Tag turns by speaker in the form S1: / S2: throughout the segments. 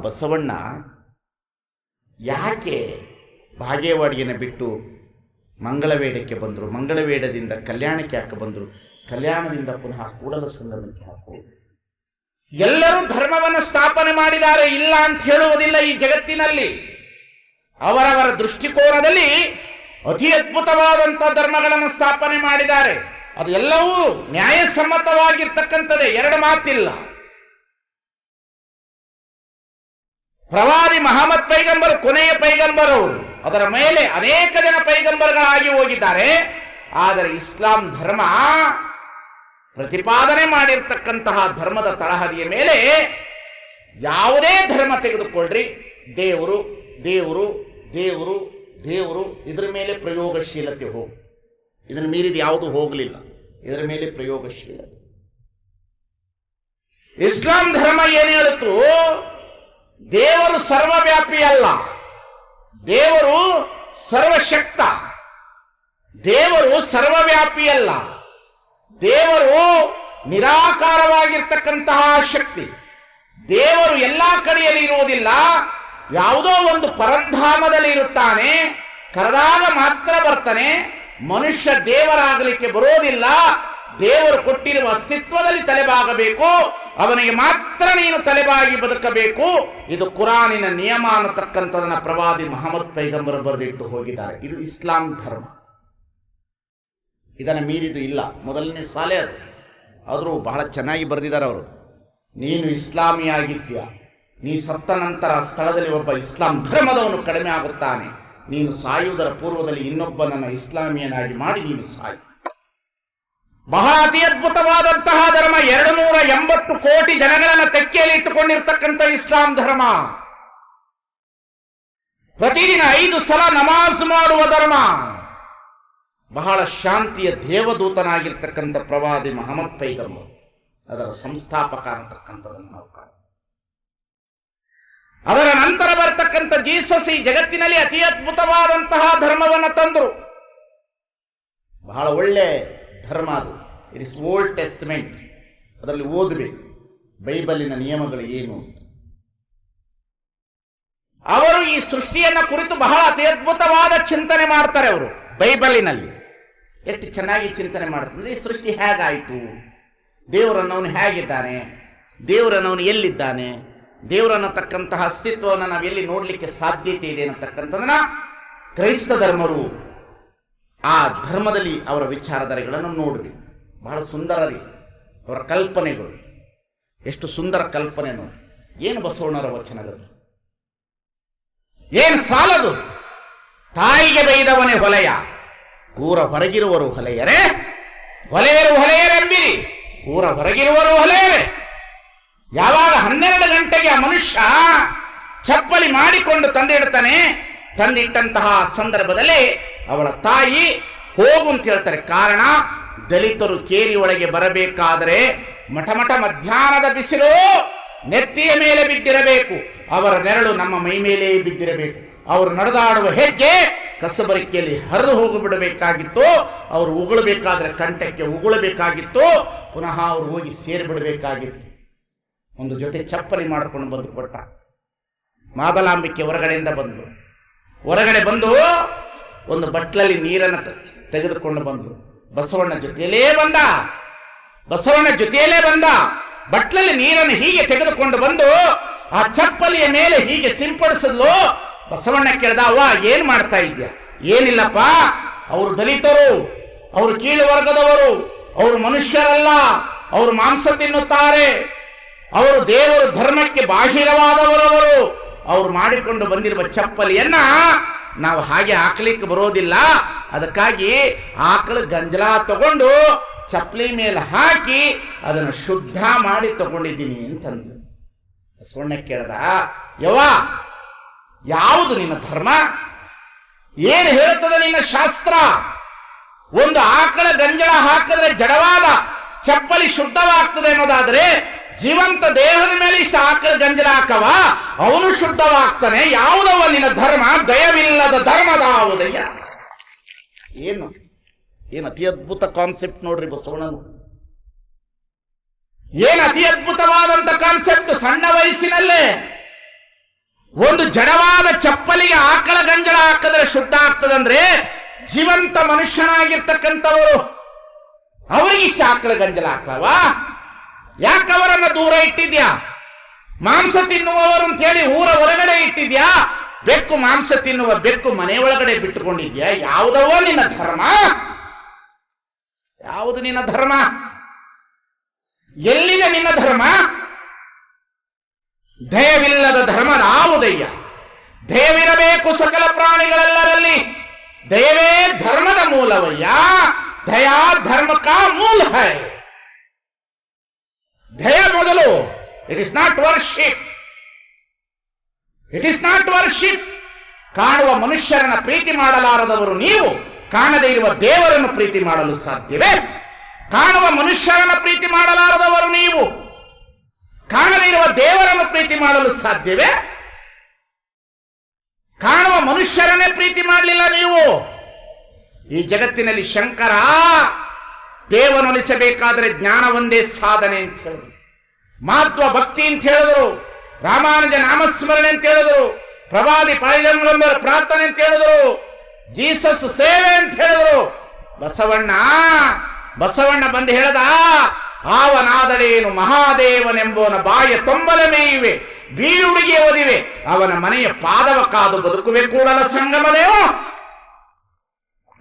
S1: ಬಸವಣ್ಣ ಯಾಕೆ ಬಾಗೇವಾಡಿಯನ್ನು ಬಿಟ್ಟು ಮಂಗಳವೇಡಕ್ಕೆ ಬಂದರು? ಮಂಗಳವೇಡದಿಂದ ಕಲ್ಯಾಣಕ್ಕೆ ಯಾಕೆ ಬಂದರು? ಕಲ್ಯಾಣದಿಂದ ಪುನಃ ಕೂಡಲ ಸಂಗಮಕ್ಕೆ ಹಾಕು. ಎಲ್ಲರೂ ಧರ್ಮವನ್ನು ಸ್ಥಾಪನೆ ಮಾಡಿದ್ದಾರೆ, ಇಲ್ಲ ಅಂತ ಹೇಳುವುದಿಲ್ಲ ಈ ಜಗತ್ತಿನಲ್ಲಿ. ಅವರವರ ದೃಷ್ಟಿಕೋನದಲ್ಲಿ ಅತಿ ಅದ್ಭುತವಾದಂಥ ಧರ್ಮಗಳನ್ನು ಸ್ಥಾಪನೆ ಮಾಡಿದ್ದಾರೆ. ಅದೆಲ್ಲವೂ ನ್ಯಾಯಸಮ್ಮತವಾಗಿರ್ತಕ್ಕಂಥದ್ದೇ, ಎರಡು ಮಾತಿಲ್ಲ. ಪ್ರವಾದಿ ಮಹಮ್ಮದ್ ಪೈಗಂಬರ್, ಕೊನೆಯ ಪೈಗಂಬರ್ ಅವರು. ಅದರ ಮೇಲೆ ಅನೇಕ ಜನ ಪೈಗಂಬರ್ಗಳಾಗಿ ಹೋಗಿದ್ದಾರೆ. ಆದರೆ ಇಸ್ಲಾಂ ಧರ್ಮ ಪ್ರತಿಪಾದನೆ ಮಾಡಿರ್ತಕ್ಕಂತಹ ಧರ್ಮದ ತಳಹದಿಯ ಮೇಲೆ ಯಾವುದೇ ಧರ್ಮ ತೆಗೆದುಕೊಳ್ಳ್ರಿ. ದೇವರು ದೇವರು ದೇವರು ದೇವರು, ಇದರ ಮೇಲೆ ಪ್ರಯೋಗಶೀಲತೆ ಹೋಗು. ಇದನ್ನು ಮೀರಿದ ಯಾವುದು ಹೋಗಲಿಲ್ಲ. ಇದರ ಮೇಲೆ ಪ್ರಯೋಗಶೀಲತೆ. ಇಸ್ಲಾಂ ಧರ್ಮ ಏನು ಹೇಳಿತು? ದೇವರು ಸರ್ವವ್ಯಾಪಿ ಅಲ್ಲ. ದೇವರು ಸರ್ವಶಕ್ತ. ದೇವರು ಸರ್ವವ್ಯಾಪಿ ಅಲ್ಲ. ದೇವರು ನಿರಾಕಾರವಾಗಿರ್ತಕ್ಕಂತಹ ಶಕ್ತಿ. ದೇವರು ಎಲ್ಲಾ ಕಡೆಯಲ್ಲಿ ಇರುವುದಿಲ್ಲ. ಯಾವುದೋ ಒಂದು ಪರಧಾಮದಲ್ಲಿ ಇರುತ್ತಾನೆ. ಕರೆದಾಗ ಮಾತ್ರ ಬರ್ತಾನೆ. ಮನುಷ್ಯ ದೇವರಾಗಲಿಕ್ಕೆ ಬರೋದಿಲ್ಲ. ದೇವರು ಕೊಟ್ಟಿರುವ ಅಸ್ತಿತ್ವದಲ್ಲಿ ತಲೆಬಾಗಬೇಕು, ಅವನಿಗೆ ಮಾತ್ರ ನೀನು ತಲೆಬಾಗಿ ಬದುಕಬೇಕು. ಇದು ಕುರಾನಿನ ನಿಯಮ ಅನ್ನತಕ್ಕಂಥದನ್ನ ಪ್ರವಾದಿ ಮಹಮ್ಮದ್ ಪೈಗಂಬರ್ ಬರೆದಿಟ್ಟು ಹೋಗಿದ್ದಾರೆ. ಇದು ಇಸ್ಲಾಂ ಧರ್ಮ. ಇದನ್ನು ಮೀರಿದು ಇಲ್ಲ. ಮೊದಲನೇ ಸಾಲೆ ಅದು. ಆದರೂ ಬಹಳ ಚೆನ್ನಾಗಿ ಬರೆದಿದ್ದಾರೆ ಅವರು. ನೀನು ಇಸ್ಲಾಮಿಯಾಗಿದ್ಯಾ ನೀ ಸತ್ತ ನಂತರ ಸ್ಥಳದಲ್ಲಿ ಒಬ್ಬ ಇಸ್ಲಾಂ ಧರ್ಮದವನು ಕಡಿಮೆ ಆಗುತ್ತಾನೆ. ನೀನು ಸಾಯುವುದರ ಪೂರ್ವದಲ್ಲಿ ಇನ್ನೊಬ್ಬನನ್ನು ಇಸ್ಲಾಮಿಯನಾಗಿ ಮಾಡಿ ನೀನು ಸಾಯು. ಬಹಳ ಅತಿ ಅದ್ಭುತವಾದಂತಹ ಧರ್ಮ. ಎರಡು ನೂರ ಎಂಬತ್ತು ಕೋಟಿ ಜನಗಳನ್ನ ತೆಕ್ಕೆಯಲ್ಲಿ ಇಟ್ಟುಕೊಂಡಿರ್ತಕ್ಕಂಥ ಇಸ್ಲಾಂ ಧರ್ಮ. ಪ್ರತಿದಿನ ಐದು ಸಲ ನಮಾಜ್ ಮಾಡುವ ಧರ್ಮ. ಬಹಳ ಶಾಂತಿಯ ದೇವದೂತನಾಗಿರ್ತಕ್ಕಂಥ ಪ್ರವಾದಿ ಮಹಮ್ಮದ್ ಪೈಗಂಬರ್ ಅದರ ಸಂಸ್ಥಾಪಕ ಅಂತಕ್ಕಂಥದನ್ನು ನಾವು ಅದರ ನಂತರ ಬರ್ತಕ್ಕಂಥ ಜೀಸಸ್ ಈ ಜಗತ್ತಿನಲ್ಲಿ ಅತಿ ಅದ್ಭುತವಾದಂತಹ ಧರ್ಮವನ್ನು ತಂದರು. ಬಹಳ ಒಳ್ಳೆ ಧರ್ಮ ಅದು. ಇಟ್ ಇಸ್ ಓಲ್ಡ್ ಟೆಸ್ಟ್ಮೆಂಟ್ ಅದರಲ್ಲಿ ಓದಬೇಕು. ಬೈಬಲಿನ ನಿಯಮಗಳು ಏನು? ಅವರು ಈ ಸೃಷ್ಟಿಯನ್ನ ಕುರಿತು ಬಹಳ ಅತಿ ಅದ್ಭುತವಾದ ಚಿಂತನೆ ಮಾಡ್ತಾರೆ ಅವರು, ಬೈಬಲಿನಲ್ಲಿ. ಎಷ್ಟು ಚೆನ್ನಾಗಿ ಚಿಂತನೆ ಮಾಡ್ತಾರೆ. ಈ ಸೃಷ್ಟಿ ಹೇಗಾಯಿತು? ದೇವರನ್ನವನು ಹೇಗಿದ್ದಾನೆ? ದೇವರನ್ನವನು ಎಲ್ಲಿದ್ದಾನೆ? ದೇವರನ್ನತಕ್ಕಂತಹ ಅಸ್ತಿತ್ವವನ್ನು ನಾವು ಎಲ್ಲಿ ನೋಡಲಿಕ್ಕೆ ಸಾಧ್ಯತೆ ಇದೆ ಅನ್ನತಕ್ಕಂಥದನ್ನ ಕ್ರೈಸ್ತ ಧರ್ಮರು ಆ ಧರ್ಮದಲ್ಲಿ ಅವರ ವಿಚಾರಧಾರೆಗಳನ್ನು ನೋಡಬೇಕು. ಬಹಳ ಸುಂದರ ರೀ ಅವರ ಕಲ್ಪನೆಗಳು. ಎಷ್ಟು ಸುಂದರ ಕಲ್ಪನೆ ನೋಡಿ. ಏನು ಬಸವಣ್ಣರ ವಚನಗಳು? ಏನು ಸಾಲದು? ತಾಯಿಗೆ ಬೈದವನೇ ಹೊಲೆಯ. ಊರ ಹೊರಗಿರುವರು ಹೊಲೆಯರೇ? ಹೊಲೆಯರು ಹೊಲೆಯರೆಂಬಿರಿ ಊರ ಹೊರಗಿರುವರು ಹೊಲೆಯರೇ? ಯಾವಾಗ ಹನ್ನೆರಡು ಗಂಟೆಗೆ ಆ ಮನುಷ್ಯ ಚಪ್ಪಲಿ ಮಾಡಿಕೊಂಡು ತಂದಿಡ್ತಾನೆ, ತಂದಿಟ್ಟಂತಹ ಸಂದರ್ಭದಲ್ಲಿ ಅವಳ ತಾಯಿ ಹೋಗು ಅಂತ ಹೇಳ್ತಾರೆ. ಕಾರಣ ದಲಿತರು ಕೇರಿ ಒಳಗೆ ಬರಬೇಕಾದರೆ ಮಠಮಠ ಮಧ್ಯಾಹ್ನದ ಬಿಸಿಲು ನೆತ್ತಿಯ ಮೇಲೆ ಬಿದ್ದಿರಬೇಕು. ಅವರ ನೆರಳು ನಮ್ಮ ಮೈ ಮೇಲೆ ಬಿದ್ದಿರಬೇಕು. ಅವರು ನಡೆದಾಡುವ ಹೆಜ್ಜೆ ಕಸಬರಿಕೆಯಲ್ಲಿ ಹರಿದು ಹೋಗಿಬಿಡಬೇಕಾಗಿತ್ತು. ಅವರು ಉಗುಳಬೇಕಾದ್ರೆ ಕಂಠಕ್ಕೆ ಉಗುಳಬೇಕಾಗಿತ್ತು. ಪುನಃ ಅವರು ಹೋಗಿ ಸೇರಿಬಿಡಬೇಕಾಗಿತ್ತು. ಒಂದು ಜೊತೆ ಚಪ್ಪಲಿ ಮಾಡಿಕೊಂಡು ಬಂದು ಕೊಟ್ಟ. ಮಾದಲಾಂಬಿಕೆ ಹೊರಗಡೆಯಿಂದ ಬಂದು. ಹೊರಗಡೆ ಬಂದು ಒಂದು ಬಟ್ಲಲ್ಲಿ ನೀರನ್ನು ತೆಗೆದುಕೊಂಡು ಬಂದು. ಬಸವಣ್ಣ ಜೊತೆಯಲ್ಲೇ ಬಂದ. ಬಸವಣ್ಣ ಜೊತೆಯಲ್ಲೇ ಬಂದ. ಬಟ್ಲಲ್ಲಿ ನೀರನ್ನು ಹೀಗೆ ತೆಗೆದುಕೊಂಡು ಬಂದು ಆ ಚಪ್ಪಲಿಯ ಮೇಲೆ ಹೀಗೆ ಸಿಂಪಡಿಸಿದ್ಲು. ಬಸವಣ್ಣ ಕೇಳ್ದ, ಅವ್ವ, ಏನ್ ಮಾಡ್ತಾ ಇದ್ಯಾ? ಏನಿಲ್ಲಪ್ಪ, ಅವರು ದಲಿತರು, ಅವರು ಕೀಳು ವರ್ಗದವರು, ಅವರು ಮನುಷ್ಯರಲ್ಲ, ಅವರು ಮಾಂಸ ತಿನ್ನುತ್ತಾರೆ. ಅವರು ದೇವರ ಧರ್ಮಕ್ಕೆ ಬಾಹಿರವಾದವರವರು. ಅವರು ಮಾಡಿಕೊಂಡು ಬಂದಿರುವ ಚಪ್ಪಲಿಯನ್ನ ನಾವು ಹಾಗೆ ಹಾಕ್ಲಿಕ್ಕೆ ಬರೋದಿಲ್ಲ. ಅದಕ್ಕಾಗಿ ಆಕಳು ಗಂಜಲ ತಗೊಂಡು ಚಪ್ಪಲಿ ಮೇಲೆ ಹಾಕಿ ಅದನ್ನು ಶುದ್ಧ ಮಾಡಿ ತಗೊಂಡಿದ್ದೀನಿ ಅಂತಂದ್ರು ಬಸವಣ್ಣ ಕೇಳ್ದ ಯವ ಯಾವುದು ನಿನ್ನ ಧರ್ಮ? ಏನು ಹೇಳ್ತದೆ ನಿನ್ನ ಶಾಸ್ತ್ರ? ಒಂದು ಆಕಳ ಗಂಜಲ ಹಾಕಿದ್ರೆ ಜಡವಾದ, ಚಪ್ಪಲಿ ಶುದ್ಧವಾಗ್ತದೆ ಅನ್ನೋದಾದ್ರೆ ಜೀವಂತ ದೇಹದ ಮೇಲೆ ಇಷ್ಟ ಆಕಳ ಗಂಜಲ ಹಾಕವ? ಅವನು ಶುದ್ಧವಾಗ್ತಾನೆ. ಯಾವುದವ ನಿನ್ನ ಧರ್ಮ? ದಯವಿಲ್ಲದ ಧರ್ಮದಾವುದಯ್ಯ ಏನು? ಏನು ಅತಿ ಅದ್ಭುತ ಕಾನ್ಸೆಪ್ಟ್ ನೋಡ್ರಿ ಬಸವಣ್ಣನು. ಏನು ಅತಿ ಅದ್ಭುತವಾದಂತ ಕಾನ್ಸೆಪ್ಟ್ ಸಣ್ಣ ವಯಸ್ಸಿನಲ್ಲೇ. ಒಂದು ಜಡವಾದ ಚಪ್ಪಲಿಗೆ ಆಕಳ ಗಂಜಲ ಹಾಕಿದ್ರೆ ಶುದ್ಧ ಆಗ್ತದಂದ್ರೆ ಜೀವಂತ ಮನುಷ್ಯನಾಗಿರ್ತಕ್ಕಂಥವರು, ಅವರಿಗಿಷ್ಟ ಆಕಳ ಗಂಜಲ ಹಾಕ್ಲವ? ಯಾಕವರನ್ನ ದೂರ ಇಟ್ಟಿದ್ಯಾ? ಮಾಂಸ ತಿನ್ನುವವರು ಅಂತ ಹೇಳಿ ಊರ ಹೊರಗಡೆ ಇಟ್ಟಿದ್ಯಾ? ಬೆಕ್ಕು ಮಾಂಸ ತಿನ್ನುವ ಬೆಕ್ಕು ಮನೆ ಒಳಗಡೆ ಬಿಟ್ಟುಕೊಂಡಿದ್ಯಾ? ಯಾವುದವೋ ನಿನ್ನ ಧರ್ಮ. ಯಾವುದು ನಿನ್ನ ಧರ್ಮ? ಎಲ್ಲಿದೆ ನಿನ್ನ ಧರ್ಮ? ದಯವಿಲ್ಲದ ಧರ್ಮ ಯಾವುದಯ್ಯ ದಯವಿರಬೇಕು ಸಕಲ ಪ್ರಾಣಿಗಳೆಲ್ಲರಲ್ಲಿ. ದಯವೇ ಧರ್ಮದ ಮೂಲವಯ್ಯ. ದಯಾ ಧರ್ಮ ಕಾ ಮೂಲ ಹೈ ದಯ ಮೊದಲು. It is not worship it is not worship ಕಾಣುವ ಮನುಷ್ಯರನ್ನ ಪ್ರೀತಿ ಮಾಡಲಾರದವರು ನೀವು. ಕಾಣದೇ ಇರುವ ದೇವರನ್ನು ಪ್ರೀತಿ ಮಾಡಲು ಸಾಧ್ಯವೇ? ಕಾಣುವ ಮನುಷ್ಯರನ್ನ ಪ್ರೀತಿ ಮಾಡಲಾರದವರು ನೀವು. ಕಾಣದೇ ಇರುವ ದೇವರನ್ನು ಪ್ರೀತಿ ಮಾಡಲು ಸಾಧ್ಯವೇ? ಕಾಣುವ ಮನುಷ್ಯರನ್ನೇ ಪ್ರೀತಿ ಮಾಡಲಿಲ್ಲ ನೀವು. ಈ ಜಗತ್ತಿನಲ್ಲಿ ಶಂಕರ ದೇವನೊಲಿಸಬೇಕಾದರೆ ಜ್ಞಾನ ಒಂದೇ ಸಾಧನೆ ಅಂತ ಹೇಳಿದ್ರು ಮಹತ್ವ ಭಕ್ತಿ ಅಂತ ಹೇಳಿದ್ರು. ರಾಮಾನುಜ ನಾಮಸ್ಮರಣೆ ಅಂತ ಹೇಳಿದ್ರು. ಪ್ರವಾದಿ ಪಾಯಿಜಂಗಳಂಬರ ಪ್ರಾರ್ಥನೆ ಅಂತ ಹೇಳಿದ್ರು. ಜೀಸಸ್ ಸೇವೆ ಅಂತ ಹೇಳಿದ್ರು. ಬಸವಣ್ಣ ಬಸವಣ್ಣ ಬಂದು ಹೇಳದ ಆವನಾದಡೇನು ಮಹಾದೇವನೆಂಬುವನ ಬಾಯ ತೊಂಬಲ ಮೇಯಿವೆ, ಬೀಳುಡಿಗೆ ಒದಿವೆ, ಅವನ ಮನೆಯ ಪಾದವ ಕಾದು ಬದುಕುವೆ ಕೂಡಲ ಸಂಗಮದೇವ.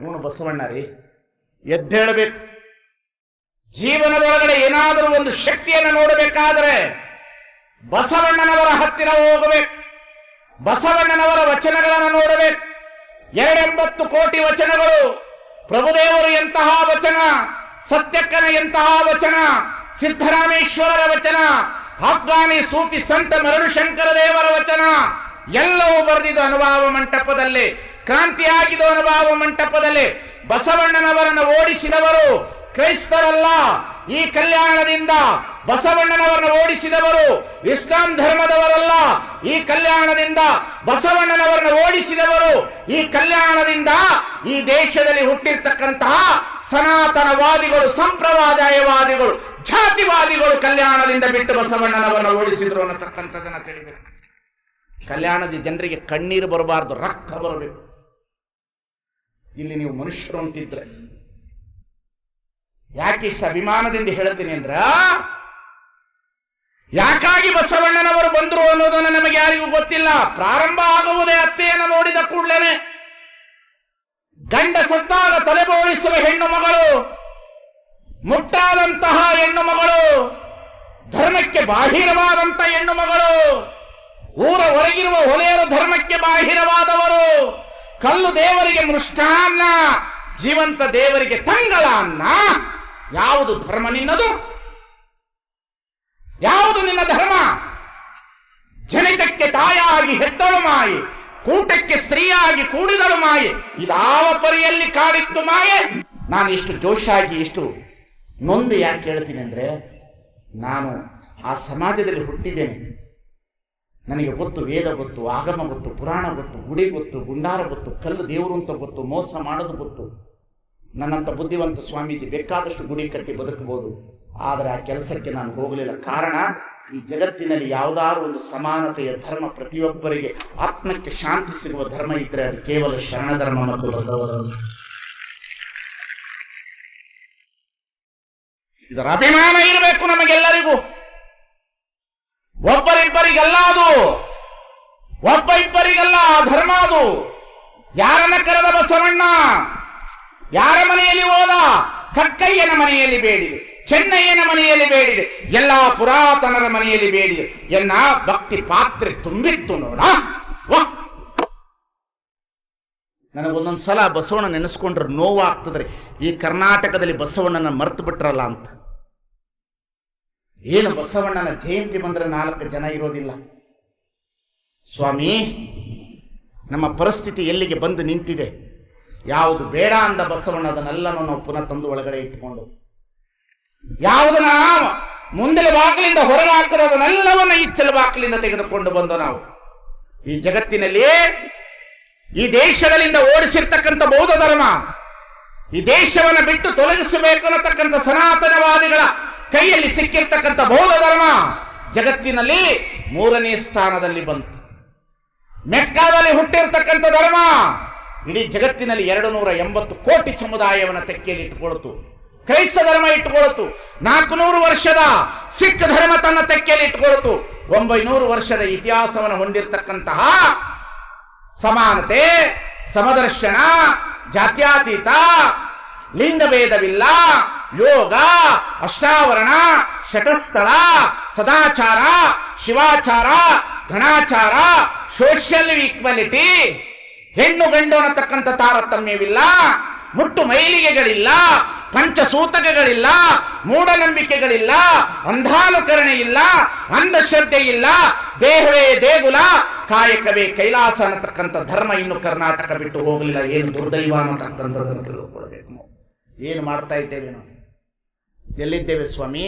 S1: ಇವನು ಬಸವಣ್ಣ ರೀ ಎದ್ದೇಳಬೇಕು. ಜೀವನದೊಳಗಡೆ ಏನಾದರೂ ಒಂದು ಶಕ್ತಿಯನ್ನು ನೋಡಬೇಕಾದರೆ ಬಸವಣ್ಣನವರ ಹತ್ತಿರ ಹೋಗಬೇಕು. ಬಸವಣ್ಣನವರ ವಚನಗಳನ್ನು ನೋಡಬೇಕು. ಎರಡೆಂಬತ್ತು ಕೋಟಿ ವಚನಗಳು ಪ್ರಭುದೇವರು ಎಂತಹ ವಚನ, ಸತ್ಯಕ್ಕನ ಎಂತಹ ವಚನ ಸಿದ್ದರಾಮೇಶ್ವರರ ವಚನ ಅಫ್ಘಾನಿ ಸೂಪಿ ಸಂತ ಮರಳುಶಂಕರ ದೇವರ ವಚನ, ಎಲ್ಲವೂ ಬರೆದಿದ್ದು ಅನುಭಾವ ಮಂಟಪದಲ್ಲಿ, ಕ್ರಾಂತಿಯಾಗಿದ್ದು ಅನುಭಾವ ಮಂಟಪದಲ್ಲಿ ಬಸವಣ್ಣನವರನ್ನು ಓಡಿಸಿದವರು ಕ್ರೈಸ್ತರಲ್ಲ. ಈ ಕಲ್ಯಾಣದಿಂದ ಬಸವಣ್ಣನವರನ್ನು ಓಡಿಸಿದವರು ಇಸ್ಲಾಂ ಧರ್ಮದವರಲ್ಲ. ಈ ಕಲ್ಯಾಣದಿಂದ ಬಸವಣ್ಣನವರನ್ನು ಓಡಿಸಿದವರು ಈ ಕಲ್ಯಾಣದಿಂದ ಈ ದೇಶದಲ್ಲಿ ಹುಟ್ಟಿರ್ತಕ್ಕಂತಹ ಸನಾತನವಾದಿಗಳು, ಸಂಪ್ರದಾಯವಾದಿಗಳು, ಜಾತಿವಾದಿಗಳು ಕಲ್ಯಾಣದಿಂದ ಬಿಟ್ಟು ಬಸವಣ್ಣನವರನ್ನು ಓಡಿಸಿದ್ರು ಅನ್ನತಕ್ಕಂಥದ್ದನ್ನ ತಿಳಿಬೇಕು. ಕಲ್ಯಾಣದ ಜನರಿಗೆ ಕಣ್ಣೀರು ಬರಬಾರದು, ರಕ್ತ ಬರಬೇಕು. ಇಲ್ಲಿ ನೀವು ಮನುಷ್ಯರು ಅಂತಿದ್ರೆ ಯಾಕೆ ಇಷ್ಟ ಅಭಿಮಾನದಿಂದ ಹೇಳ್ತೀನಿ ಅಂದ್ರ, ಯಾಕಾಗಿ ಬಸವಣ್ಣನವರು ಬಂದರು ಅನ್ನೋದನ್ನ ನಮಗೆ ಯಾರಿಗೂ ಗೊತ್ತಿಲ್ಲ. ಪ್ರಾರಂಭ ಆಗುವುದೇ ಅತ್ತೆಯನ್ನು ನೋಡಿದ ಕೂಡಲೇನೆ ಗಂಡ ಸತ್ತಾರ ತಲೆಬೋಳಿಸುವ ಹೆಣ್ಣು ಮಗಳು, ಮುಟ್ಟಾದಂತಹ ಹೆಣ್ಣು ಮಗಳು, ಧರ್ಮಕ್ಕೆ ಬಾಹಿರವಾದಂತ ಹೆಣ್ಣು ಮಗಳು ಊರ ಹೊರಗಿರುವ ಹೊಲೆಯರು ಧರ್ಮಕ್ಕೆ ಬಾಹಿರವಾದವರು, ಕಲ್ಲು ದೇವರಿಗೆ ಮೃಷ್ಟಾನ್ನ, ಜೀವಂತ ದೇವರಿಗೆ ತಂಗಳ ಅನ್ನ ಯಾವುದು ಧರ್ಮ ನಿನ್ನದು? ಯಾವುದು ನಿನ್ನ ಧರ್ಮ? ಜನಿತಕ್ಕೆ ತಾಯಾಗಿ ಹೆತ್ತಳು ಮಾಯಿ, ಕೂಟಕ್ಕೆ ಸ್ತ್ರೀಯಾಗಿ ಕೂಡಿದಳು ಮಾಯೆ, ಇದಾವ ಪರಿಯಲ್ಲಿ ಕಾಡಿತ್ತು ಮಾಯೆ. ನಾನು ಇಷ್ಟು ಜೋಶಾಗಿ ಇಷ್ಟು ನೊಂದು ಯಾಕೆ ಹೇಳ್ತೀನಿ ಅಂದ್ರೆ, ನಾನು ಆ ಸಮಾಜದಲ್ಲಿ ಹುಟ್ಟಿದ್ದೇನೆ. ನನಗೆ ಗೊತ್ತು, ವೇದ ಗೊತ್ತು, ಆಗಮ ಗೊತ್ತು, ಪುರಾಣ ಗೊತ್ತು, ಗುಡಿ ಗೊತ್ತು, ಗುಂಡಾರ ಗೊತ್ತು, ಕಲ್ಲು ದೇವರು ಅಂತ ಗೊತ್ತು, ಮೋಸ ಮಾಡೋದು ಗೊತ್ತು. ನನ್ನಂತ ಬುದ್ಧಿವಂತ ಸ್ವಾಮೀಜಿ ಬೇಕಾದಷ್ಟು ಗುಡಿ ಕಟ್ಟಿ ಬದುಕಬಹುದು. ಆದರೆ ಆ ಕೆಲಸಕ್ಕೆ ನಾನು ಹೋಗಲಿಲ್ಲ. ಕಾರಣ, ಈ ಜಗತ್ತಿನಲ್ಲಿ ಯಾವುದಾದ್ರು ಒಂದು ಸಮಾನತೆಯ ಧರ್ಮ ಪ್ರತಿಯೊಬ್ಬರಿಗೆ ಆತ್ಮಕ್ಕೆ ಶಾಂತಿ ಸಿಗುವ ಧರ್ಮ ಇದ್ರೆ ಅದು ಕೇವಲ ಶರಣ ಧರ್ಮ ಮತ್ತು ಇದರ ಅಭಿಮಾನ ಇರಬೇಕು ನಮಗೆಲ್ಲರಿಗೂ. ಒಬ್ಬರಿಬ್ಬರಿಗೆಲ್ಲ ಅದು. ಒಬ್ಬ ಇಬ್ಬರಿಗೆಲ್ಲ ಧರ್ಮ ಅದು. ಯಾರನ್ನ ಕರೆದ ಬಸವಣ್ಣ? ಯಾರ ಮನೆಯಲ್ಲಿ ಹೋದ? ಕಕ್ಕಯ್ಯನ ಮನೆಯಲ್ಲಿ ಬೇಡಿದೆ, ಚೆನ್ನಯ್ಯನ ಮನೆಯಲ್ಲಿ ಬೇಡಿದೆ, ಎಲ್ಲ ಪುರಾತನರ ಮನೆಯಲ್ಲಿ ಬೇಡಿದೆ. ಎನ್ನ ಭಕ್ತಿ ಪಾತ್ರೆ ತುಂಬಿತ್ತು ನೋಡ. ನನಗೊಂದೊಂದು ಸಲ ಬಸವಣ್ಣ ನೆನೆಸ್ಕೊಂಡ್ರೆ ನೋವು ಆಗ್ತದ್ರಿ ಈ ಕರ್ನಾಟಕದಲ್ಲಿ ಬಸವಣ್ಣನ ಮರ್ತು ಬಿಟ್ರಲ್ಲ ಅಂತ. ಏನು ಬಸವಣ್ಣನ ಜಯಂತಿ ಬಂದ್ರೆ ನಾಲ್ಕು ಜನ ಇರೋದಿಲ್ಲ. ಸ್ವಾಮಿ, ನಮ್ಮ ಪರಿಸ್ಥಿತಿ ಎಲ್ಲಿಗೆ ಬಂದು ನಿಂತಿದೆ? ಯಾವುದು ಬೇಡ ಅಂದ ಬಸವಣ್ಣ ಅದನ್ನೆಲ್ಲನೂ ನಾವು ಪುನಃ ತಂದು ಒಳಗಡೆ ಇಟ್ಟುಕೊಂಡು. ಯಾವುದನ್ನ ಮುಂದೆ ಬಾಗಿಲಿಂದ ಹೊರಗೆ ಹಾಕಿರೋದನ್ನೆಲ್ಲವನ್ನ ಇಚ್ಚಲ ಬಾಗಿಲಿಂದ ತೆಗೆದುಕೊಂಡು ಬಂದು ನಾವು. ಈ ಜಗತ್ತಿನಲ್ಲಿ ಈ ದೇಶಗಳಿಂದ ಓಡಿಸಿರ್ತಕ್ಕಂಥ ಬೌದ್ಧ ಧರ್ಮ, ಈ ದೇಶವನ್ನು ಬಿಟ್ಟು ತೊಲಗಿಸಬೇಕು ಅನ್ನತಕ್ಕಂಥ ಸನಾತನವಾದಿಗಳ ಕೈಯಲ್ಲಿ ಸಿಕ್ಕಿರ್ತಕ್ಕಂಥ ಬೌದ್ಧ ಧರ್ಮ ಜಗತ್ತಿನಲ್ಲಿ ಮೂರನೇ ಸ್ಥಾನದಲ್ಲಿ ಬಂತು. ಮೆಕ್ಕಾದಲ್ಲಿ ಹುಟ್ಟಿರ್ತಕ್ಕಂಥ ಧರ್ಮ ಇಡೀ ಜಗತ್ತಿನಲ್ಲಿ ಎರಡು ನೂರ ಎಂಬತ್ತು ಕೋಟಿ ಸಮುದಾಯವನ್ನು ತೆಕ್ಕೆಯಲ್ಲಿ ಇಟ್ಟುಕೊಳ್ತು ಕ್ರೈಸ್ತ ಧರ್ಮ ಇಟ್ಟುಕೊಳ್ತು ನಾಲ್ಕುನೂರು ವರ್ಷದ ಸಿಖ್ ಧರ್ಮ ತನ್ನ ತೆಕ್ಕೆಯಲ್ಲಿ ಇಟ್ಟುಕೊಳ್ತು ಒಂಬೈನೂರು ವರ್ಷದ ಇತಿಹಾಸವನ್ನು ಹೊಂದಿರತಕ್ಕಂತಹ ಸಮಾನತೆ, ಸಮದರ್ಶನ, ಜಾತ್ಯಾತೀತ, ಲಿಂಗಭೇದವಿಲ್ಲ, ಯೋಗ, ಅಷ್ಟಾವರಣ, ಶತಸ್ಥಳ, ಸದಾಚಾರ, ಶಿವಾಚಾರ ಗಣಾಚಾರ ಸೋಷಿಯಲ್ ಈಕ್ವಾಲಿಟಿ ಹೆಣ್ಣು ಗಂಡು ಅನ್ನತಕ್ಕಂಥ ತಾರತಮ್ಯವಿಲ್ಲ, ಮುಟ್ಟು ಮೈಲಿಗೆಗಳಿಲ್ಲ, ಪಂಚಸೂತಕಗಳಿಲ್ಲ, ಮೂಢನಂಬಿಕೆಗಳಿಲ್ಲ ಅಂಧಾನುಕರಣೆ ಇಲ್ಲ ಅಂಧಶ್ರದ್ಧೆ ಇಲ್ಲ ದೇಹವೇ ದೇಗುಲ, ಕಾಯಕವೇ ಕೈಲಾಸ ಅನ್ನತಕ್ಕಂಥ ಧರ್ಮ ಇನ್ನು ಕರ್ನಾಟಕ ಬಿಟ್ಟು ಹೋಗಲಿಲ್ಲ. ಏನು ದುರ್ದೈವ ಅನ್ನತಕ್ಕಂಥದ್ದನ್ನು ತಿಳ್ಕೊಳ್ಬೇಕು. ಏನು ಮಾಡ್ತಾ ಇದ್ದೇವೆ ನಾವು? ಎಲ್ಲಿದ್ದೇವೆ ಸ್ವಾಮಿ?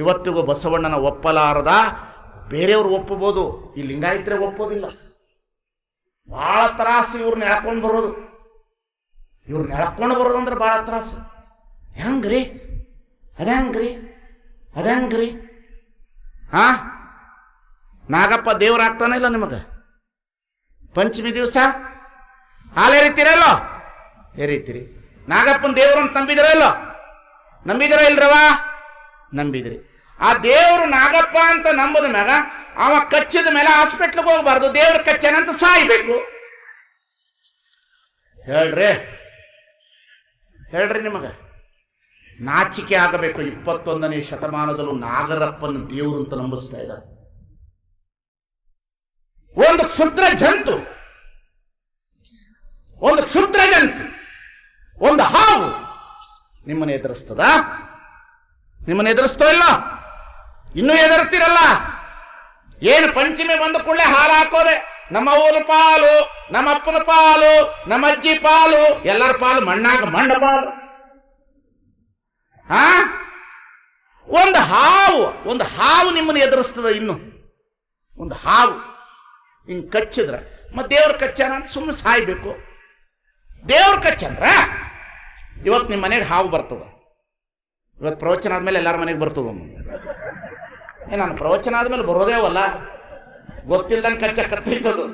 S1: ಇವತ್ತಿಗೂ ಬಸವಣ್ಣನ ಒಪ್ಪಲಾರದ ಬೇರೆಯವರು ಒಪ್ಪಬಹುದು, ಈ ಲಿಂಗಾಯತ್ರೆ ಒಪ್ಪೋದಿಲ್ಲ. ಬಹಳ ತ್ರಾಸು ಇವ್ರನ್ನ ಎಳ್ಕೊಂಡು ಬರೋದು. ಇವ್ರನ್ನ ಎಳ್ಕೊಂಡು ಬರೋದು ಅಂದ್ರೆ ಬಹಳ ತ್ರಾಸು. ಹೆಂಗ್ರಿ? ಅದ್ಯಾಂಗ್ರಿ ಅದ್ಯಾಂಗ್ರಿ ಹಾ? ನಾಗಪ್ಪ ದೇವ್ರಾಗ್ತಾನೆ ಇಲ್ಲ ನಿಮಗೆ? ಪಂಚಮಿ ದಿವಸ? ಹಾಲು ಎರಿತೀರಲ್ಲೋ ಎರಿತೀರಿ ನಾಗಪ್ಪನ ದೇವ್ರನ್ನ ನಂಬಿದಿರಲ್ಲೋ? ನಂಬಿದಿರ ಇಲ್ರವ ನಂಬಿದ್ರಿ. ಆ ದೇವ್ರು ನಾಗಪ್ಪ ಅಂತ ನಂಬದ ಮ್ಯಾಗ ಅವ ಕಚ್ಚಿದ ಮೇಲೆ ಹಾಸ್ಪಿಟ್ಲಿಗೆ ಹೋಗ್ಬಾರ್ದು. ದೇವ್ರ ಕಚ್ಚನಂತ ಸಾಯ್ಬೇಕು. ಹೇಳ್ರಿ. ಹೇಳ್ರಿ ನಿಮಗ. ನಾಚಿಕೆ ಆಗಬೇಕು. ಇಪ್ಪತ್ತೊಂದನೇ ಶತಮಾನದಲ್ಲೂ ನಾಗರಪ್ಪನ ದೇವ್ರು ಅಂತ ನಂಬಿಸ್ತಾ ಇದ್ದಾರೆ. ಒಂದು ಕ್ಷುದ್ರ ಜಂತು. ಒಂದು ಕ್ಷುದ್ರ ಜಂತು. ಒಂದು ಹಾವು. ನಿಮ್ಮನ್ನ ಎದುರಿಸ್ತದ? ನಿಮ್ಮನ್ನ ಎದುರಿಸ್ತೋ ಇಲ್ಲ? ಇನ್ನೂ ಎದುರ್ತಿರಲ್ಲ ಏನು ಪಂಚಮಿ ಬಂದ ಕೂಡಲೇ ಹಾಲು ಹಾಕೋದೆ? ನಮ್ಮ ಅವ್ವನ ಪಾಲು, ನಮ್ಮ ಅಪ್ಪನ ಪಾಲು, ನಮ್ಮ ಅಜ್ಜಿ ಪಾಲು, ಎಲ್ಲರ ಪಾಲು ಮಣ್ಣಾಗ ಮಣ್ಣ ಪಾಲು. ಹಾ ಒಂದು ಹಾವು ಒಂದು ಹಾವು ನಿಮ್ಮನ್ನ ಎದುರಿಸ್ತದ ಇನ್ನು. ಒಂದು ಹಾವು. ಹಿಂಗೆ ಕಚ್ಚಿದ್ರ, ಮತ್ತೆ ದೇವ್ರ ಕಚ್ಚಾನ ಅಂತ ಸುಮ್ಮನೆ ಸಾಯ್ಬೇಕು. ದೇವ್ರ ಕಚ್ಚಂದ್ರ ಇವತ್ತು ನಿಮ್ಮ ಮನೆಗೆ ಹಾವು ಬರ್ತದ. ಇವತ್ತು ಪ್ರವಚನ ಆದ್ಮೇಲೆ ಎಲ್ಲರ ಮನೆಗೆ ಬರ್ತದ ಏ, ನಾನು ಪ್ರವಚನ ಆದ್ಮೇಲೆ ಬರೋದೇವಲ್ಲ ಗೊತ್ತಿಲ್ದಂಗೆ ಕಚ್ಚ ಕತ್ತೈತದು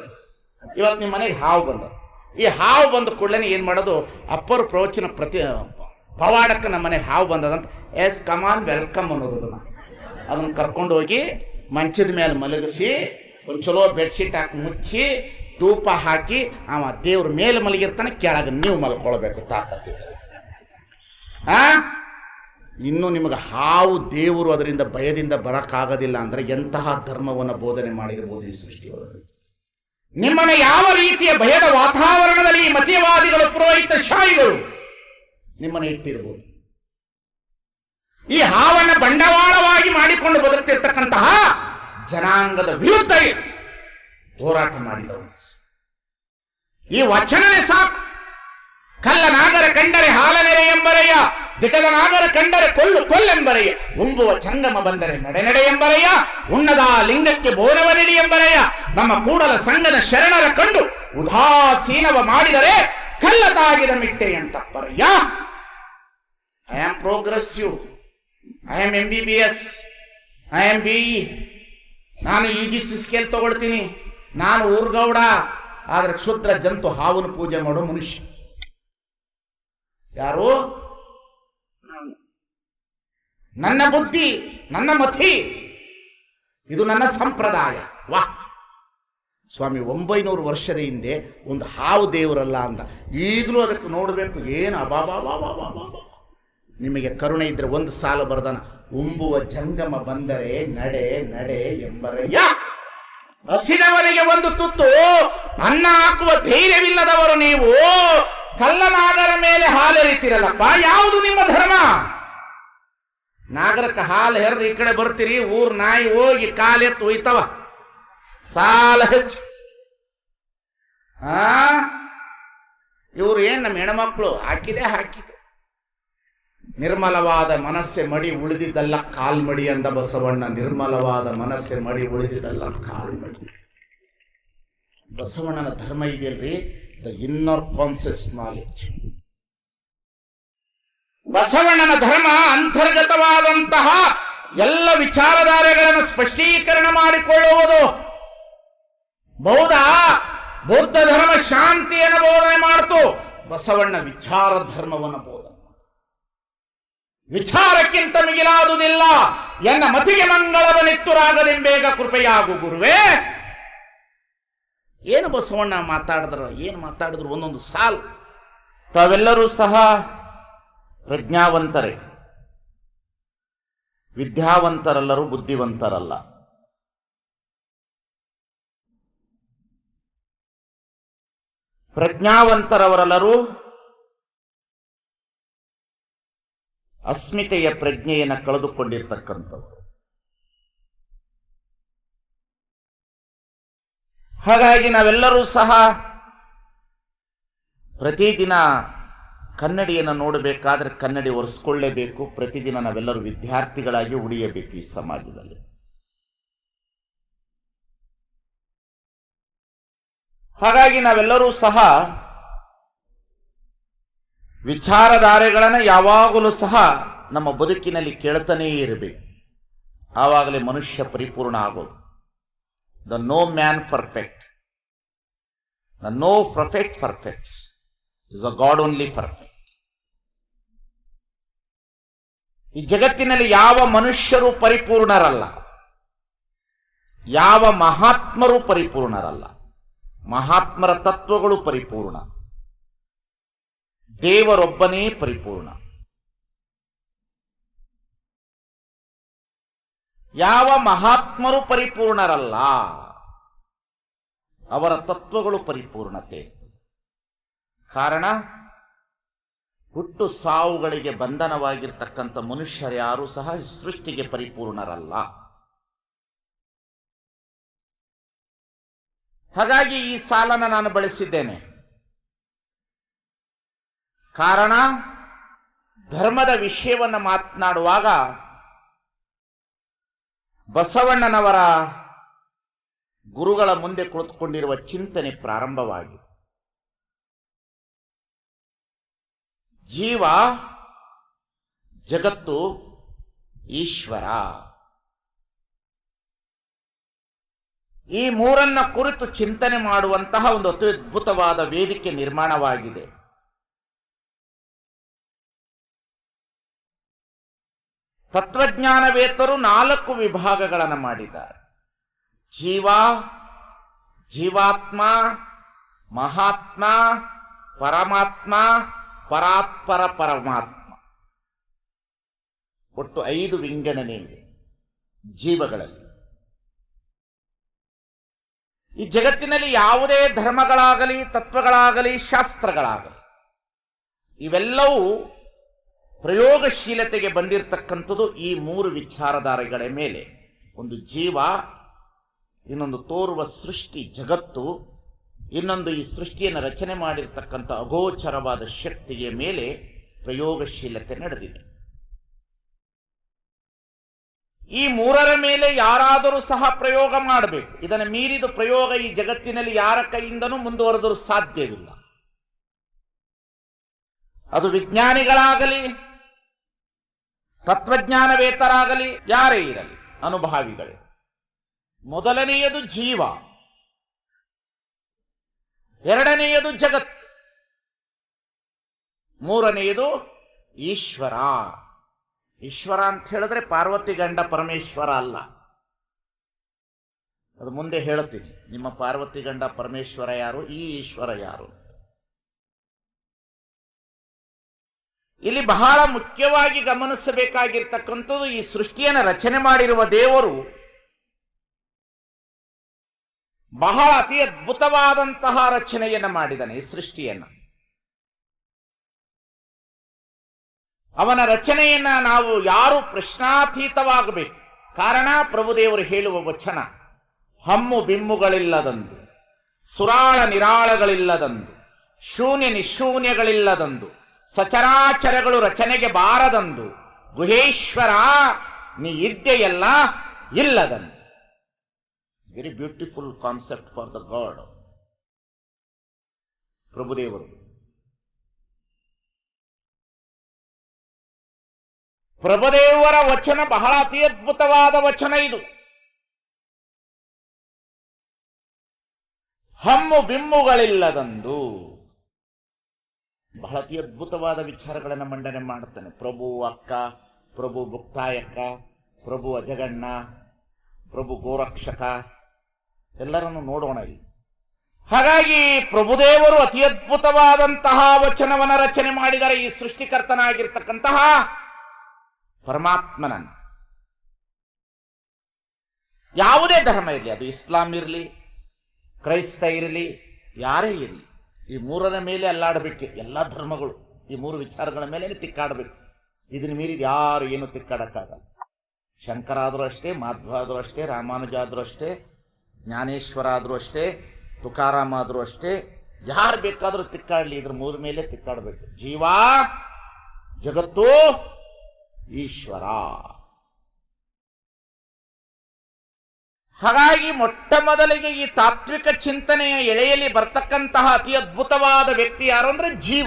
S1: ಇವತ್ತು ನಿಮ್ಮ ಮನೆಗೆ ಹಾವು ಬಂದ. ಈ ಹಾವು ಬಂದ ಕೂಡಲೇ ಏನು ಮಾಡೋದು? ಅಪ್ಪರು ಪ್ರವಚನ ಪ್ರತಿ, ಪವಾಡಕ್ಕೆ ನಮ್ಮ ಮನೆಗೆ ಹಾವು ಬಂದದಂತ, ಎಸ್ ಕಮಾನ್ ವೆಲ್ಕಮ್ ಅನ್ನೋದು ಅದನ್ನು. ಅದನ್ನ ಕರ್ಕೊಂಡು ಹೋಗಿ ಮಂಚದ ಮೇಲೆ ಮಲಗಿಸಿ, ಒಂದು ಚಲೋ ಬೆಡ್ಶೀಟ್ ಹಾಕಿ ಮುಚ್ಚಿ, ಧೂಪ ಹಾಕಿ, ಅವ ದೇವ್ರ ಮೇಲೆ ಮಲಗಿರ್ತಾನೆ, ಕೆಳಗೆ ನೀವು ಮಲ್ಕೊಳ್ಬೇಕು ತಾಕತ್ತಿದ್ದ. ಆ? ಇನ್ನು ನಿಮಗೆ ಹಾವು ದೇವರು ಅದರಿಂದ ಭಯದಿಂದ ಬರೋಕ್ಕಾಗೋದಿಲ್ಲ ಅಂದ್ರೆ ಎಂತಹ ಧರ್ಮವನ್ನು ಬೋಧನೆ ಮಾಡಿರಬಹುದು ಈ ಸೃಷ್ಟಿಯೊಳಗೆ ನಿಮ್ಮನ್ನು ಯಾವ ರೀತಿಯ ಭಯದ ವಾತಾವರಣದಲ್ಲಿ ಮತೀಯವಾದಿಗಳು ಪುರೋಹಿತ ಶಾಹಿಗಳು ನಿಮ್ಮನ್ನ ಇಟ್ಟಿರ್ಬೋದು. ಈ ಹಾವನ್ನ ಬಂಡವಾಳವಾಗಿ ಮಾಡಿಕೊಂಡು ಬದುಕ್ತಿರ್ತಕ್ಕಂತಹ ಜನಾಂಗದ ವಿರುದ್ಧ ಹೋರಾಟ ಮಾಡಿದವನು ಈ ವಚನನೇ ಸಾಕು. ಕಲ್ಲ ನಾಗರ ಕಂಡರೆ ಹಾಲನೆರೆ ಎಂಬರೆಯ ದಿಟದ ನಾಗರ ಕಂಡರೆ ಕೊಲ್ಲು, ಕೊಲ್ಲೆಂಬರೆಯ. ಉಂಬುವ ಚಂಗಮ ಬಂದರೆ ನಡೆ ನಡೆ ಎಂಬರೆಯ. ಉಣ್ಣದ ಲಿಂಗಕ್ಕೆ ಬೋರವನಿಡಿ ಎಂಬರೆಯ. ನಮ್ಮ ಕೂಡಲ ಸಂಗದ ಶರಣರ ಕಂಡು ಉದಾಸೀನವ ಮಾಡಿದರೆ ಕಲ್ಲ ತಾಗಿದ ಮಿಟ್ಟೆ ಅಂತ ಪರಯ್ಯ I am progressive I am M B B S I am B ನಾನು ಯು ಜಿ ಸಿ ಸ್ಕೇಲ್ ತಗೊಳ್ತೀನಿ. ನಾನು ಊರ್ಗೌಡ. ಆದ್ರೆ ಕ್ಷುದ್ರ ಜಂತು ಹಾವನ್ನು ಪೂಜೆ ಮಾಡೋ ಮನುಷ್ಯ. ಯಾರು. ನನ್ನ ಬುದ್ಧಿ, ನನ್ನ ಮತಿ. ಇದು ನನ್ನ ಸಂಪ್ರದಾಯ. ವಾ. ಸ್ವಾಮಿ, ಒಂಬೈನೂರು ವರ್ಷದ ಹಿಂದೆ ಒಂದು ಹಾವು ದೇವರಲ್ಲ ಅಂತ. ಈಗಲೂ ಅದಕ್ಕೆ ನೋಡಬೇಕು, ಏನು ಅಬಾಬಾ ನಿಮಗೆ ಕರುಣೆ ಇದ್ರೆ ಒಂದು ಸಾಲು ಬರದಾನ. ಉಂಬುವ ಜಂಗಮ ಬಂದರೆ ನಡೆ ನಡೆ ಎಂಬರಯ್ಯ. ಹಸಿದವರಿಗೆ ಒಂದು ತುತ್ತು, ಅನ್ನ ಹಾಕುವ ಧೈರ್ಯವಿಲ್ಲದವರು ನೀವು. ಕಲ್ಲನಾಗರ ಮೇಲೆ ಹಾಲೆರಿತೀರಲ್ಲಪ್ಪ, ಯಾವುದು ನಿಮ್ಮ ಧರ್ಮ? ನಾಗರಕ್ಕೆ ಹಾಲು ಹೆರೆದು ಈ ಕಡೆ ಬರ್ತೀರಿ, ಊರ್ ನಾಯಿ ಹೋಗಿ ಕಾಲೆತ್ತು ಒಯ್ತವ. ಸಾಲ ಹೆಚ್ಚು. ಆ? ಇವ್ರು ಏನು ನಮ್ಮ ಹೆಣ್ಮಕ್ಳು ಹಾಕಿದೆ ಹಾಕಿತು ನಿರ್ಮಲವಾದ ಮನಸ್ಸೆ ಮಡಿ ಉಳಿದಿದ್ದಲ್ಲ ಕಾಲ್ಮಡಿ ಅಂದ ಬಸವಣ್ಣ. ನಿರ್ಮಲವಾದ ಮನಸ್ಸೆ ಮಡಿ ಉಳಿದಿದ್ದಲ್ಲ ಕಾಲ್ಮಡಿ ಬಸವಣ್ಣನ ಧರ್ಮ ಇದೆಯಲ್ರಿ? ದ ಇನ್ನರ್ ಕಾನ್ಸಿಯಸ್ ನಾಲೆಜ್ ಬಸವಣ್ಣನ ಧರ್ಮ ಅಂತರ್ಗತವಾದಂತಹ ಎಲ್ಲ ವಿಚಾರಧಾರೆಗಳನ್ನು ಸ್ಪಷ್ಟೀಕರಣ ಮಾಡಿಕೊಳ್ಳುವುದು. ಬೌದ್ಧ ಬೌದ್ಧ ಧರ್ಮ ಶಾಂತಿಯನ್ನು ಬೋಧನೆ ಮಾಡ್ತು. ಬಸವಣ್ಣ ವಿಚಾರ ಧರ್ಮವನ್ನು ಬೋಧನೆ. ವಿಚಾರಕ್ಕಿಂತ ಮಿಗಿಲಾದುದಿಲ್ಲ. ಎನ್ನ ಮತಿಗೆ ಬೇಗ ಕೃಪೆಯಾಗು ಗುರುವೇ. ಏನು ಬಸವಣ್ಣ ಮಾತಾಡಿದ್ರು? ಏನು ಮಾತಾಡಿದ್ರು? ಒಂದೊಂದು ಸಾಲು. ತಾವೆಲ್ಲರೂ ಸಹ ಪ್ರಜ್ಞಾವಂತರೇ. ವಿದ್ಯಾವಂತರೆಲ್ಲರೂ ಬುದ್ಧಿವಂತರಲ್ಲ. ಪ್ರಜ್ಞಾವಂತರವರೆಲ್ಲರೂ ಅಸ್ಮಿತೆಯ ಪ್ರಜ್ಞೆಯನ್ನು ಕಳೆದುಕೊಂಡಿರ್ತಕ್ಕಂಥವ್ರು. ಹಾಗಾಗಿ ನಾವೆಲ್ಲರೂ ಸಹ ಪ್ರತಿದಿನ ಕನ್ನಡಿಯನ್ನು ನೋಡಬೇಕಾದ್ರೆ ಕನ್ನಡಿ ಒರೆಸ್ಕೊಳ್ಳೇಬೇಕು. ಪ್ರತಿದಿನ ನಾವೆಲ್ಲರೂ ವಿದ್ಯಾರ್ಥಿಗಳಾಗಿ ಉಳಿಯಬೇಕು ಈ ಸಮಾಜದಲ್ಲಿ. ಹಾಗಾಗಿ ನಾವೆಲ್ಲರೂ ಸಹ ವಿಚಾರಧಾರೆಗಳನ್ನು ಯಾವಾಗಲೂ ಸಹ ನಮ್ಮ ಬದುಕಿನಲ್ಲಿ ಕೇಳ್ತಾನೇ ಇರಬೇಕು. ಆವಾಗಲೇ ಮನುಷ್ಯ ಪರಿಪೂರ್ಣ ಆಗೋದು. The no man perfect. The no perfect perfect is a god only perfect. ಈ ಜಗತ್ತಿನಲ್ಲಿ ಯಾವ ಮನುಷ್ಯರು ಪರಿಪೂರ್ಣರಲ್ಲ. ಯಾವ ಮಹಾತ್ಮರು ಪರಿಪೂರ್ಣರಲ್ಲ. ಮಹಾತ್ಮರ ತತ್ವಗಳು ಪರಿಪೂರ್ಣ. ದೇವರೊಬ್ಬನೇ ಪರಿಪೂರ್ಣ. ಯಾವ ಮಹಾತ್ಮರು ಪರಿಪೂರ್ಣರಲ್ಲ. ಅವರ ತತ್ವಗಳು ಪರಿಪೂರ್ಣತೆ. ಕಾರಣ? ಹುಟ್ಟು ಸಾವುಗಳಿಗೆ ಬಂಧನವಾಗಿರ್ತಕ್ಕಂಥ ಮನುಷ್ಯರ್ಯಾರೂ ಸಹ ಸೃಷ್ಟಿಗೆ ಪರಿಪೂರ್ಣರಲ್ಲ. ಹಾಗಾಗಿ ಈ ಸಾಲನ ನಾನು ಬಳಸಿದ್ದೇನೆ. ಕಾರಣ, ಧರ್ಮದ ವಿಷಯವನ್ನು ಮಾತನಾಡುವಾಗ ಬಸವಣ್ಣನವರ ಗುರುಗಳ ಮುಂದೆ ಕುಳಿತುಕೊಂಡಿರುವ ಚಿಂತನೆ ಪ್ರಾರಂಭವಾಗಿದೆ. ಜೀವ ಜಗತ್ತು ಈಶ್ವರ. ಈ ಮೂರನ್ನ ಕುರಿತು ಚಿಂತನೆ ಮಾಡುವಂತಹ ಒಂದು ಅತ್ಯದ್ಭುತವಾದ ವೇದಿಕೆ ನಿರ್ಮಾಣವಾಗಿದೆ. ತತ್ವಜ್ಞಾನವೇತರು ನಾಲ್ಕು ವಿಭಾಗಗಳನ್ನು ಮಾಡಿದ್ದಾರೆ. ಜೀವ, ಜೀವಾತ್ಮ, ಮಹಾತ್ಮ, ಪರಮಾತ್ಮ ಪರಾತ್ಪರ ಪರಮಾತ್ಮ. ಒಟ್ಟು ಐದು ವಿಂಗಡಣೆ ಇದೆ ಜೀವಗಳಲ್ಲಿ. ಈ ಜಗತ್ತಿನಲ್ಲಿ ಯಾವುದೇ ಧರ್ಮಗಳಾಗಲಿ, ತತ್ವಗಳಾಗಲಿ, ಶಾಸ್ತ್ರಗಳಾಗಲಿ, ಇವೆಲ್ಲವೂ ಪ್ರಯೋಗಶೀಲತೆಗೆ ಬಂದಿರತಕ್ಕಂಥದ್ದು ಈ ಮೂರು ವಿಚಾರಧಾರೆಗಳ ಮೇಲೆ. ಒಂದು ಜೀವ, ಇನ್ನೊಂದು ತೋರುವ ಸೃಷ್ಟಿ, ಜಗತ್ತು ಇನ್ನೊಂದು ಈ ಸೃಷ್ಟಿಯನ್ನು ರಚನೆ ಮಾಡಿರ್ತಕ್ಕಂಥ ಅಗೋಚರವಾದ ಶಕ್ತಿಯ ಮೇಲೆ ಪ್ರಯೋಗಶೀಲತೆ ನಡೆದಿದೆ. ಈ ಮೂರರ ಮೇಲೆ ಯಾರಾದರೂ ಸಹ ಪ್ರಯೋಗ ಮಾಡಬೇಕು. ಇದನ್ನು ಮೀರಿದ ಪ್ರಯೋಗ ಈ ಜಗತ್ತಿನಲ್ಲಿ ಯಾರ ಕೈಯಿಂದನೂ ಮುಂದುವರೆದರೂ ಸಾಧ್ಯವಿಲ್ಲ. ಅದು ವಿಜ್ಞಾನಿಗಳಾಗಲಿ, ತತ್ವಜ್ಞಾನವೇತರಾಗಲಿ, ಯಾರೇ ಇರಲಿ, ಅನುಭಾವಿಗಳೇ. ಮೊದಲನೆಯದು ಜೀವ. ಎರಡನೆಯದು ಜಗತ್. ಮೂರನೆಯದು ಈಶ್ವರ. ಈಶ್ವರ ಅಂತ ಹೇಳಿದ್ರೆ ಪಾರ್ವತಿ ಗಂಡ ಪರಮೇಶ್ವರ ಅಲ್ಲ. ಅದು ಮುಂದೆ ಹೇಳ್ತೀನಿ. ನಿಮ್ಮ ಪಾರ್ವತಿ ಗಂಡ ಪರಮೇಶ್ವರ ಯಾರು? ಈ ಈಶ್ವರ ಯಾರು? ಇಲ್ಲಿ ಬಹಳ ಮುಖ್ಯವಾಗಿ ಗಮನಿಸಬೇಕಾಗಿರ್ತಕ್ಕಂಥದ್ದು ಈ ಸೃಷ್ಟಿಯನ್ನು ರಚನೆ ಮಾಡಿರುವ ದೇವರು ಬಹಳ ಅತಿ ಅದ್ಭುತವಾದಂತಹ ರಚನೆಯನ್ನು ಮಾಡಿದನೆ ಈ ಸೃಷ್ಟಿಯನ್ನು. ಅವನ ರಚನೆಯನ್ನ ನಾವು ಯಾರು ಪ್ರಶ್ನಾತೀತವಾಗಬೇಕು. ಕಾರಣ ಪ್ರಭುದೇವರು ಹೇಳುವ ವಚನ, ಹಮ್ಮು ಬಿಮ್ಮುಗಳಿಲ್ಲದಂದು, ಸುರಾಳ ನಿರಾಳಗಳಿಲ್ಲದಂದು, ಶೂನ್ಯ ನಿಶೂನ್ಯಗಳಿಲ್ಲದಂದು, ಸಚರಾಚರಗಳು ರಚನೆಗೆ ಬಾರದಂದು, ಗುಹೇಶ್ವರ, ನೀ ಇದ್ದೆಯಲ್ಲ ಇಲ್ಲದಂದು. Very beautiful concept for the god ಪ್ರಭುದೇವರು ಪ್ರಭುದೇವರ ವಚನ ಬಹಳ ಅತಿ ಅದ್ಭುತವಾದ ವಚನ ಇದು ಹಮ್ಮು ಬಿಮ್ಮುಗಳಿಲ್ಲದಂದು ಬಹಳ ಅತಿ ಅದ್ಭುತವಾದ ವಿಚಾರಗಳನ್ನು ಮಂಡನೆ ಮಾಡುತ್ತಾನೆ ಪ್ರಭು ಅಕ್ಕ ಪ್ರಭು ಮುಕ್ತಾಯಕ್ಕ ಪ್ರಭು ಅಜಗಣ್ಣ ಪ್ರಭು ಗೋರಕ್ಷಕ ಎಲ್ಲರನ್ನು ನೋಡೋಣ ಇಲ್ಲಿ. ಹಾಗಾಗಿ ಪ್ರಭುದೇವರು ಅತಿ ಅದ್ಭುತವಾದಂತಹ ವಚನವನ್ನ ರಚನೆ ಮಾಡಿದರೆ ಈ ಸೃಷ್ಟಿಕರ್ತನಾಗಿರ್ತಕ್ಕಂತಹ ಪರಮಾತ್ಮನನ್ನು. ಯಾವುದೇ ಧರ್ಮ ಇರಲಿ, ಅದು ಇಸ್ಲಾಂ ಇರಲಿ, ಕ್ರೈಸ್ತ ಇರಲಿ, ಯಾರೇ ಇರಲಿ, ಈ ಮೂರರ ಮೇಲೆ ಅಲ್ಲಾಡಬೇಕು. ಎಲ್ಲ ಧರ್ಮಗಳು ಈ ಮೂರು ವಿಚಾರಗಳ ಮೇಲೆ ತಿಕ್ಕಾಡಬೇಕು. ಇದನ್ನ ಮೀರಿದ ಯಾರು ಏನು ತಿಕ್ಕಾಡಕ್ಕಾಗಲ್ಲ. ಶಂಕರಾದರೂ ಅಷ್ಟೇ ಮಾಧ್ವ ಆದರೂ ಅಷ್ಟೇ ರಾಮಾನುಜ ಆದರೂ ಅಷ್ಟೇ ಜ್ಞಾನೇಶ್ವರ ಆದರೂ ಅಷ್ಟೇ ತುಕಾರಾಮ ಆದರೂ ಅಷ್ಟೇ, ಯಾರು ಬೇಕಾದರೂ ತಿಕ್ಕಾಡಲಿ, ಇದ್ರ ಮೂರ ಮೇಲೆ ತಿಕ್ಕಾಡಬೇಕು. ಜೀವ, ಜಗತ್ತು, ಈಶ್ವರ. ಹಾಗಾಗಿ ಮೊಟ್ಟ ಮೊದಲಿಗೆ ಈ ತಾತ್ವಿಕ ಚಿಂತನೆಯ ಎಳೆಯಲ್ಲಿ ಬರ್ತಕ್ಕಂತಹ ಅತಿ ಅದ್ಭುತವಾದ ವ್ಯಕ್ತಿ ಯಾರು ಅಂದ್ರೆ ಜೀವ.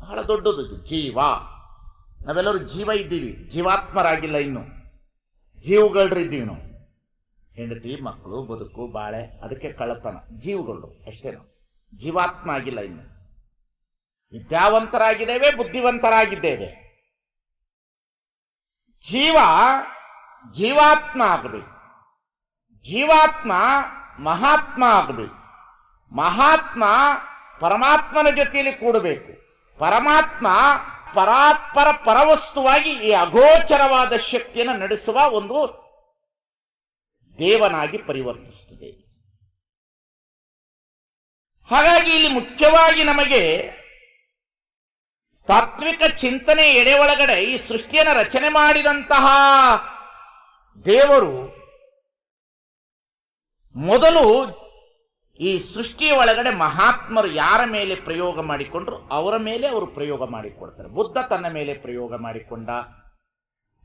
S1: ಬಹಳ ದೊಡ್ಡದು ಜೀವ. ನಾವೆಲ್ಲರೂ ಜೀವ ಇದ್ದೀವಿ, ಜೀವಾತ್ಮರಾಗಿಲ್ಲ ಇನ್ನು. ಜೀವಗಳಿದ್ದೀವಿ ನಾವು. ಹೆಂಡತಿ, ಮಕ್ಕಳು, ಬದುಕು, ಬಾಳೆ, ಅದಕ್ಕೆ ಕಳ್ಳತನ ಜೀವಗಳು ಅಷ್ಟೇನು. ಜೀವಾತ್ಮ ಆಗಿಲ್ಲ ಇನ್ನು. ವಿದ್ಯಾವಂತರಾಗಿದ್ದೇವೆ, ಬುದ್ಧಿವಂತರಾಗಿದ್ದೇವೆ. ಜೀವ ಜೀವಾತ್ಮ ಆಗಬೇಕು. ಜೀವಾತ್ಮ ಮಹಾತ್ಮ ಆಗಬೇಕು. ಮಹಾತ್ಮ ಪರಮಾತ್ಮನ ಜೊತೆಯಲ್ಲಿ ಕೂಡಬೇಕು. ಪರಮಾತ್ಮ ಪರಾತ್ಪರ ಪರವಸ್ತುವಾಗಿ ಈ ಅಗೋಚರವಾದ ಶಕ್ತಿಯನ್ನು ನಡೆಸುವ ಒಂದು ದೇವನಾಗಿ ಪರಿವರ್ತಿಸ್ತದೆ ಹಾಗಾಗಿ ಇಲ್ಲಿ ಮುಖ್ಯವಾಗಿ ನಮಗೆ ತಾತ್ವಿಕ ಚಿಂತನೆ ಎಡೆ ಒಳಗಡೆ ಈ ಸೃಷ್ಟಿಯನ್ನು ರಚನೆ ಮಾಡಿದಂತಹ ದೇವರು ಮೊದಲು ಈ ಸೃಷ್ಟಿಯ ಒಳಗಡೆ ಮಹಾತ್ಮರು ಯಾರ ಮೇಲೆ ಪ್ರಯೋಗ ಮಾಡಿಕೊಂಡ್ರು? ಅವರ ಮೇಲೆ ಅವರು ಪ್ರಯೋಗ ಮಾಡಿಕೊಡ್ತಾರೆ. ಬುದ್ಧ ತನ್ನ ಮೇಲೆ ಪ್ರಯೋಗ ಮಾಡಿಕೊಂಡ,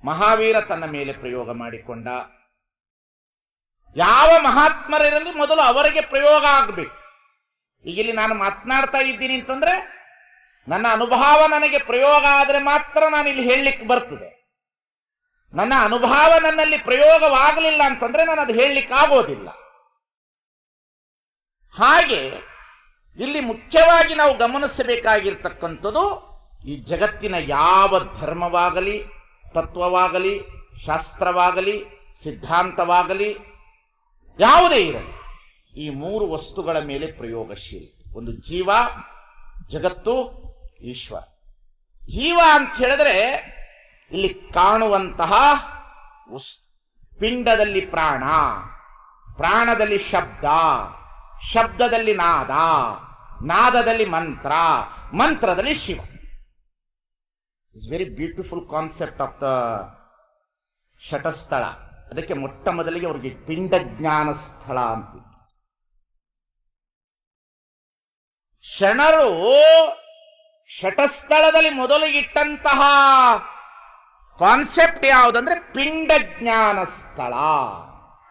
S1: ಮಹಾವೀರ ತನ್ನ ಮೇಲೆ ಪ್ರಯೋಗ ಮಾಡಿಕೊಂಡ ಯಾವ ಮಹಾತ್ಮರಿರಲಿ ಮೊದಲು ಅವರಿಗೆ ಪ್ರಯೋಗ ಆಗಬೇಕು? ಈಗ ಇಲ್ಲಿ ನಾನು ಮಾತನಾಡ್ತಾ ಇದ್ದೀನಿ ಅಂತಂದ್ರೆ, ನನ್ನ ಅನುಭವ ನನಗೆ ಪ್ರಯೋಗ ಆದರೆ ಮಾತ್ರ ನಾನು ಇಲ್ಲಿ ಹೇಳಲಿಕ್ಕೆ ಬರ್ತದೆ. ನನ್ನ ಅನುಭವ ನನ್ನಲ್ಲಿ ಪ್ರಯೋಗವಾಗಲಿಲ್ಲ ಅಂತಂದ್ರೆ ನಾನು ಅದು ಹೇಳಲಿಕ್ಕೆ ಆಗೋದಿಲ್ಲ. ಹಾಗೆ ಇಲ್ಲಿ ಮುಖ್ಯವಾಗಿ ನಾವು ಗಮನಿಸಬೇಕಾಗಿರ್ತಕ್ಕಂಥದ್ದು, ಈ ಜಗತ್ತಿನ ಯಾವ ಧರ್ಮವಾಗಲಿ, ತತ್ವವಾಗಲಿ, ಶಾಸ್ತ್ರವಾಗಲಿ, ಸಿದ್ಧಾಂತವಾಗಲಿ ಯಾವುದೇ ಇರಲಿ. ಈ ಮೂರು ವಸ್ತುಗಳ ಮೇಲೆ ಪ್ರಯೋಗಶೀಲ. ಒಂದು ಜೀವ, ಜಗತ್ತು, ಈಶ್ವರ. ಜೀವ ಅಂತ ಹೇಳಿದ್ರೆ ಇಲ್ಲಿ ಕಾಣುವಂತಹ ಪಿಂಡದಲ್ಲಿ ಪ್ರಾಣ, ಪ್ರಾಣದಲ್ಲಿ ಶಬ್ದ, ಶಬ್ದದಲ್ಲಿ ನಾದ, ನಾದದಲ್ಲಿ ಮಂತ್ರ, ಮಂತ್ರದಲ್ಲಿ Shiva. Is very beautiful concept of the Shatsthala ಅದಕ್ಕೆ ಮೊಟ್ಟ ಮೊದಲಿಗೆ ಅವರಿಗೆ ಪಿಂಡ ಜ್ಞಾನ ಸ್ಥಳ ಅಂತ. ಶರಣರು ಶಟಸ್ಥಳದಲ್ಲಿ ಮೊದಲಿಗಿಟ್ಟಂತಹ ಕಾನ್ಸೆಪ್ಟ್ ಯಾವುದಂದ್ರೆ ಪಿಂಡ ಜ್ಞಾನ ಸ್ಥಳ.